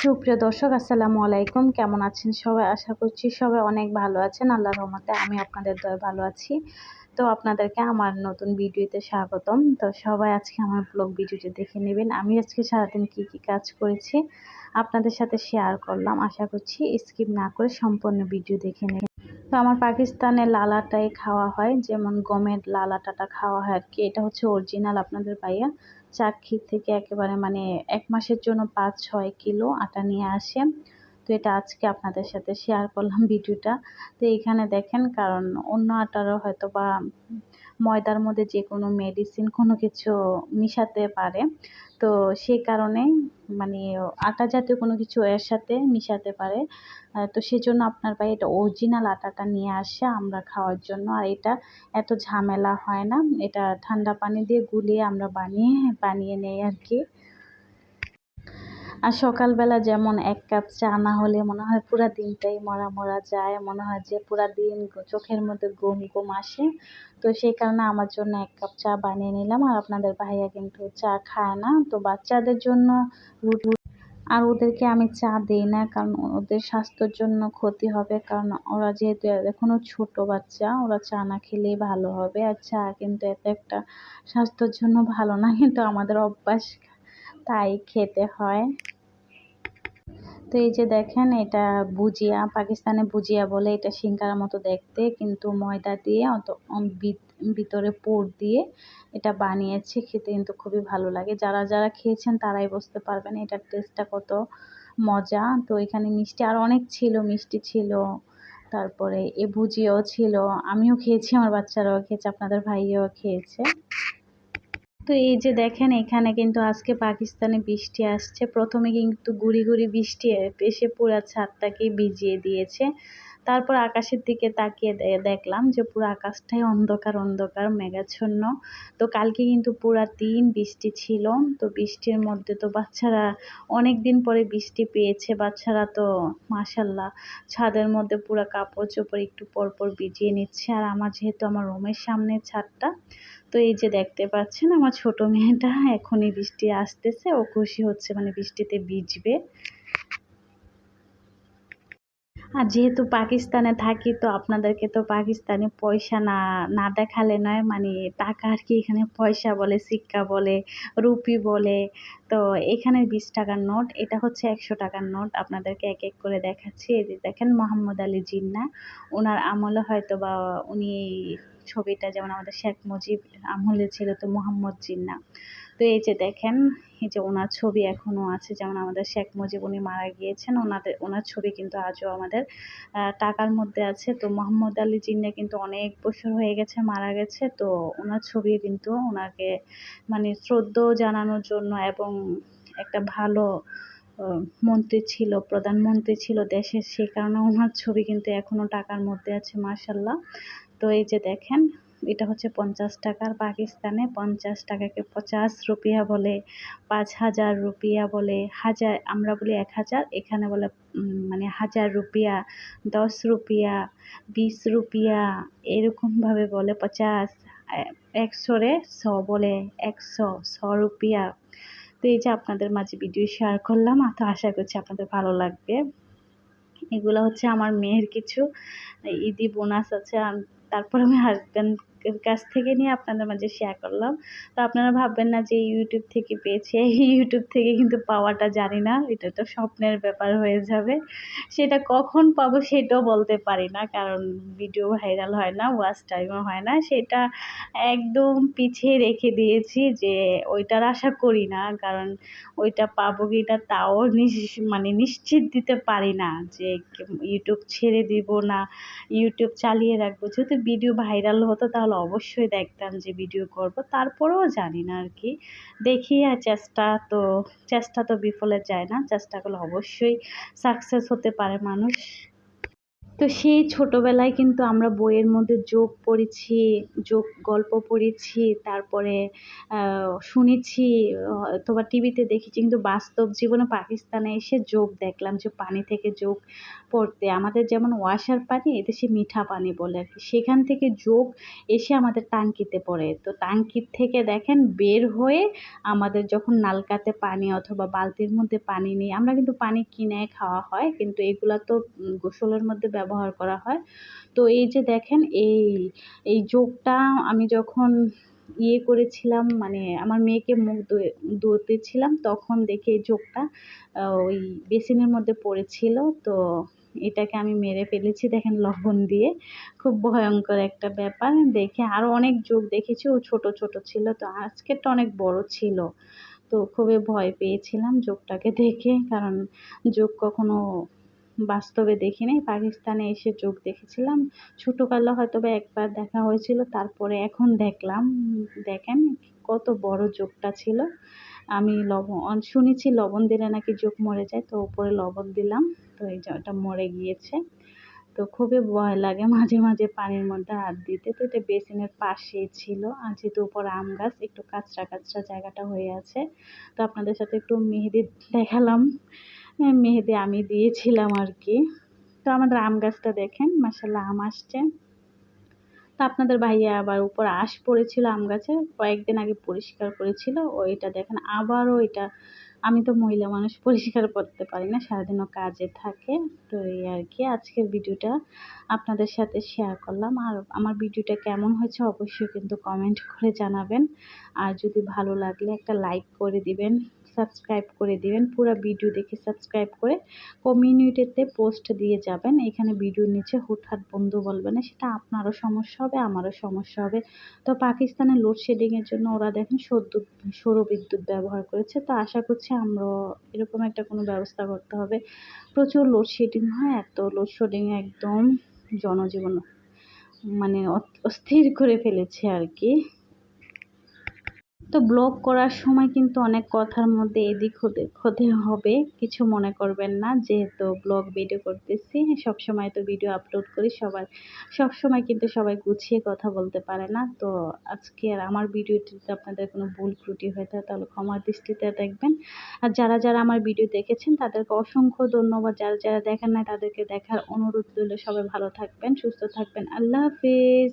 সুপ্রিয় দর্শক, আসসালামু আলাইকুম। কেমন আছেন সবাই? আশা করছি সবাই অনেক ভালো আছেন। আল্লাহ রহমতে আমি আপনাদের দয় ভালো আছি। তো আপনাদেরকে আমার নতুন ভিডিওতে স্বাগতম। তো সবাই আজকে আমার ব্লগ ভিডিওটি দেখে নেবেন। আমি আজকে সারাদিন কি কি কাজ করেছি আপনাদের সাথে শেয়ার করলাম। আশা করছি স্কিপ না করে সম্পূর্ণ ভিডিও দেখে নেবেন। তো আমার পাকিস্তানে লালাটাই খাওয়া হয়। যেমন গমের লালাটাটা খাওয়া হয় আর কি। এটা হচ্ছে অরিজিনাল আপনাদের ভাইয়া। চাক্ষি থেকে একেবারে মানে এক মাসের জন্য পাঁচ, ছয় কিলো আটা নিয়ে আসে তো এটা আজকে আপনাদের সাথে শেয়ার করলাম ভিডিওটা। তো এখানে দেখেন, কারণ অন্য আটারও হয়তো বা ময়দার মধ্যে যে কোনো মেডিসিন কোনো কিছু মিশাতে পারে। তো সেই কারণে মানে আটা জাতীয় কোনো কিছু এর সাথে মিশাতে পারে। তো সেজন্য আপনার ভাই এটা অরিজিনাল আটাটা নিয়ে আসে আমরা খাওয়ার জন্য। আর এটা এত ঝামেলা হয় না। এটা ঠান্ডা পানি দিয়ে গুলিয়ে আমরা বানিয়ে বানিয়ে নেই আর কি। আর সকালবেলা যেমন এক কাপ চা না হলে মনে হয় পুরা দিনটাই মরা মরা যায়। মনে হয় যে পুরা দিন চোখের মধ্যে ঘুম ঘুম আসে। তো সেই কারণে আমার জন্য এক কাপ চা বানিয়ে নিলাম। আর আপনাদের ভাইয়া কিন্তু চা খায় না। তো বাচ্চাদের জন্য রুটি আর ওদেরকে আমি চা দিই না কারণ ওদের স্বাস্থ্যের জন্য ক্ষতি হবে। কারণ ওরা যেহেতু এখনও ছোট বাচ্চা, ওরা চা না খেলেই ভালো হবে। আর চা কিন্তু এত একটা স্বাস্থ্যের জন্য ভালো না। কিন্তু আমাদের অভ্যাস তাই খেতে হয়। তো এই যে দেখেন, এটা ভুজিয়া, পাকিস্তানে ভুজিয়া বলে এটা সিঙ্গার মতো দেখতে, কিন্তু ময়দা দিয়ে অত ভিতরে পুর দিয়ে এটা বানিয়েছি, খেতে কিন্তু খুবই ভালো লাগে। যারা যারা খেয়েছেন তারাই বুঝতে পারবেন এটার টেস্টটা কত মজা। তো এখানে মিষ্টি, আর অনেক ছিল, মিষ্টি ছিল, তারপরে এ ভুজিয়াও ছিল। আমিও খেয়েছি, আমার বাচ্চারাও খেয়েছে, আপনাদের ভাইও খেয়েছে। তো এই যে দেখেন, এখানে কিন্তু আজকে পাকিস্তানে বৃষ্টি আসছে। প্রথমে কিন্তু গুড়ি গুড়ি বৃষ্টি এসে পুরা ছাদটাকে ভিজিয়ে দিয়েছে। তারপর আকাশের দিকে তাকিয়ে দেখলাম যে পুরো আকাশটাই অন্ধকার অন্ধকার, মেঘাচ্ছন্ন। তো কালকে কিন্তু পুরা দিন বৃষ্টি ছিল। তো বৃষ্টির মধ্যে তো বাচ্চারা অনেক দিন পরে বৃষ্টি পেয়েছে। বাচ্চারা তো মাসাল্লাহ ছাদের মধ্যে পুরো কাপড় চোপড় একটু পর পর ভিজিয়ে নিচ্ছে। আর আমার যেহেতু আমার রুমের সামনে ছাদটা, তো এই যে দেখতে পাচ্ছেন আমার ছোট মেয়েটা এখনই বৃষ্টি আসতেছে। ও খুশি হচ্ছে মানে বৃষ্টিতে ভিজবে। আর যেহেতু পাকিস্তানে থাকি, তো আপনাদেরকে তো পাকিস্তানে পয়সা না না দেখালে নয় মানে টাকা আর কি এখানে পয়সা বলে সিক্কা বলে, রুপি বলে। তো এখানে বিশ টাকার নোট, এটা হচ্ছে একশো টাকার নোট। আপনাদেরকে এক এক করে দেখাচ্ছি। এই যে দেখেন মোহাম্মদ আলী জিন্না ওনার আমলে হয়তো বা উনি ছবিটা, যেমন আমাদের শেখ মুজিব আমলে ছিল তো মোহাম্মদ জিন্না। তো এই যে দেখেন, এই যে ওনার ছবি এখনও আছে, যেমন আমাদের শেখ মুজিব উনি মারা গিয়েছেন, ওনাদের, ওনার ছবি কিন্তু আজও আমাদের টাকার মধ্যে আছে। তো মোহাম্মদ আলী জিন্না কিন্তু অনেক বছর হয়ে গেছে, মারা গেছে। তো ওনার ছবি কিন্তু ওনাকে মানে শ্রদ্ধেয় জানানোর জন্য এবং একটা ভালো মন্ত্রী ছিল, প্রধানমন্ত্রী ছিল দেশের, সেই কারণে ওনার ছবি কিন্তু এখনও টাকার মধ্যে আছে মার্শাল্লাহ তো এই যে দেখেন এটা হচ্ছে পঞ্চাশ টাকার পাকিস্তানে পঞ্চাশ টাকাকে পঞ্চাশ রুপিয়া বলে, পাঁচ হাজার রুপিয়া বলে, হাজার, আমরা বলি এক হাজার, এখানে বলে মানে হাজার রুপিয়া, দশ রুপিয়া, বিশ রুপিয়া এরকমভাবে বলে পঞ্চাশ একশোরে শ বলে, একশো, শ রুপিয়া। তো এই যে আপনাদের মাঝে ভিডিও শেয়ার করলাম, তো আশা করছি আপনাদের ভালো লাগবে। এগুলো হচ্ছে আমার মেয়ের কিছু ঈদি বোনাস আছে তারপর আমি হাজব্যান্ড কাছ থেকে নিয়ে আপনাদের মাঝে শেয়ার করলাম। তো আপনারা ভাববেন না যে ইউটিউব থেকে পেয়েছি ইউটিউব থেকে কিন্তু পাওয়াটা জানি না, এটা তো স্বপ্নের ব্যাপার হয়ে যাবে। সেটা কখন পাবো সেটাও বলতে পারি না, কারণ ভিডিও ভাইরাল হয় না ওয়াচ টাইমও হয় না। সেটা একদম পিছিয়ে রেখে দিয়েছি যে ওইটার আশা করি না, কারণ ওইটা পাবো কি না তাও মানে নিশ্চিত দিতে পারি না যে ইউটিউব ছেড়ে দিব না ইউটিউব চালিয়ে রাখব। যেহেতু ভিডিও ভাইরাল হতো তাহলে অবশ্যই দেখতাম যে ভিডিও করব। তারপরেও জানি না আর কি। দেখি আর চেষ্টা তো চেষ্টা তো বিফলে যায় না। চেষ্টা করলে অবশ্যই সাকসেস হতে পারে মানুষ। তো সেই ছোটোবেলায় কিন্তু আমরা বইয়ের মধ্যে যোগ পড়েছি, যোগ গল্প পড়েছি, তারপরে শুনেছি, অথবা টিভিতে দেখেছি, কিন্তু বাস্তব জীবনে পাকিস্তানে এসে যোগ দেখলাম যে পানি থেকে যোগ পড়তে। আমাদের যেমন ওয়াশার পানি এদেশে মিঠা পানি বলে আর কি। সেখান থেকে যোগ এসে আমাদের টাঙ্কিতে পড়ে। তো টাঙ্কির থেকে দেখেন বের হয়ে আমাদের যখন নালকাতে পানি অথবা বালতির মধ্যে পানি নিই আমরা কিন্তু পানি কিনে খাওয়া হয়, কিন্তু এগুলা তো গোসলের মধ্যে ব্যবহার করা হয়। তো এই যে দেখেন, এই এই যোগটা আমি যখন ইয়ে করেছিলাম মানে আমার মেয়েকে মুখ ধুতেছিলাম, তখন দেখে এই যোগটা ওই বেসিনের মধ্যে পড়েছিল। তো এটাকে আমি মেরে ফেলেছি, দেখেন লবণ দিয়ে। খুব ভয়ঙ্কর একটা ব্যাপার। দেখে আরও অনেক যোগ দেখেছি, ও ছোট ছোট ছিল, তো আজকেরটা অনেক বড় ছিল। তো খুবই ভয় পেয়েছিলাম যোগটাকে দেখে, কারণ যোগ কখনো বাস্তবে দেখিনি। পাকিস্তানে এসে যোগ দেখেছিলাম। ছোটোকালে হয়তো বা একবার দেখা হয়েছিল, তারপরে এখন দেখলাম। দেখেন কত বড় যোগটা ছিল। আমি লবণ শুনেছি লবণ দিলে নাকি যোগ মরে যায়, তো উপরে লবণ দিলাম। তো এই ওটা মরে গিয়েছে। তো খুবই ভয় লাগে মাঝে মাঝে পানির মধ্যে হাত দিতে। তো এটা বেসিনের পাশেই ছিল। আর যেহেতু উপর আম গাছ, একটু কাঁচরা কাঁচরা জায়গাটা হয়ে আছে। তো আপনাদের সাথে একটু মেহেদি দেখালাম। মেহেদি আমি দিয়েছিলাম আর কি। তো আমাদের আম গাছটা দেখেন মাসাল্লাহ আম আসছে। তো আপনাদের ভাইয়া আবার উপর আশ পড়েছিল আম গাছে, কয়েকদিন আগে পরিষ্কার করেছিল, ওইটা দেখেন আবারও এটা, আমি তো মহিলা মানুষ, পরিষ্কার করতে পারি না, সারাদিনও কাজে থাকে। তো এই আর কি, আজকের ভিডিওটা আপনাদের সাথে শেয়ার করলাম। আর আমার ভিডিওটা কেমন হয়েছে অবশ্যই কিন্তু কমেন্ট করে জানাবেন। আর যদি ভালো লাগলে একটা লাইক করে দিবেন। সাবস্ক্রাইব করে দিবেন, পুরো ভিডিও দেখে সাবস্ক্রাইব করে কমিউনিটিতে পোস্ট দিয়ে যাবেন। এখানে ভিডিওর নিচে হুটহাট বন্ধু বলবে না, সেটা আপনারও সমস্যা হবে, আমারও সমস্যা হবে। তো পাকিস্তানের লোডশেডিংয়ের জন্য ওরা দেখেন সদ্যুৎ সৌরবিদ্যুৎ ব্যবহার করেছে, তো আশা করছি আমরাও এরকম একটা কোনো ব্যবস্থা করতে হবে। প্রচুর লোডশেডিং হয়, এত লোডশেডিং একদম জনজীবন মানে অস্থির করে ফেলেছে আর কি। তো ব্লগ করার সময় কিন্তু অনেক কথার মধ্যে এদিক হতে হবে। কিছু মনে করবেন না, যেহেতু ব্লগ ভিডিও করতেছি সব সময় তো ভিডিও আপলোড করি, সবার সব সময় কিন্তু সবাই গুছিয়ে কথা বলতে পারে না। তো আজকে আর আমার ভিডিওটিতে আপনাদের কোনো ভুল ত্রুটি হয়ে থাকে, তাহলে ক্ষমার দৃষ্টিতে দেখবেন। আর যারা যারা আমার ভিডিও দেখেছেন, তাদেরকে অসংখ্য ধন্যবাদ। যারা যারা দেখেন নাই, তাদেরকে দেখার অনুরোধ রইল। সবাই ভালো থাকবেন, সুস্থ থাকবেন। আল্লাহ হাফিজ।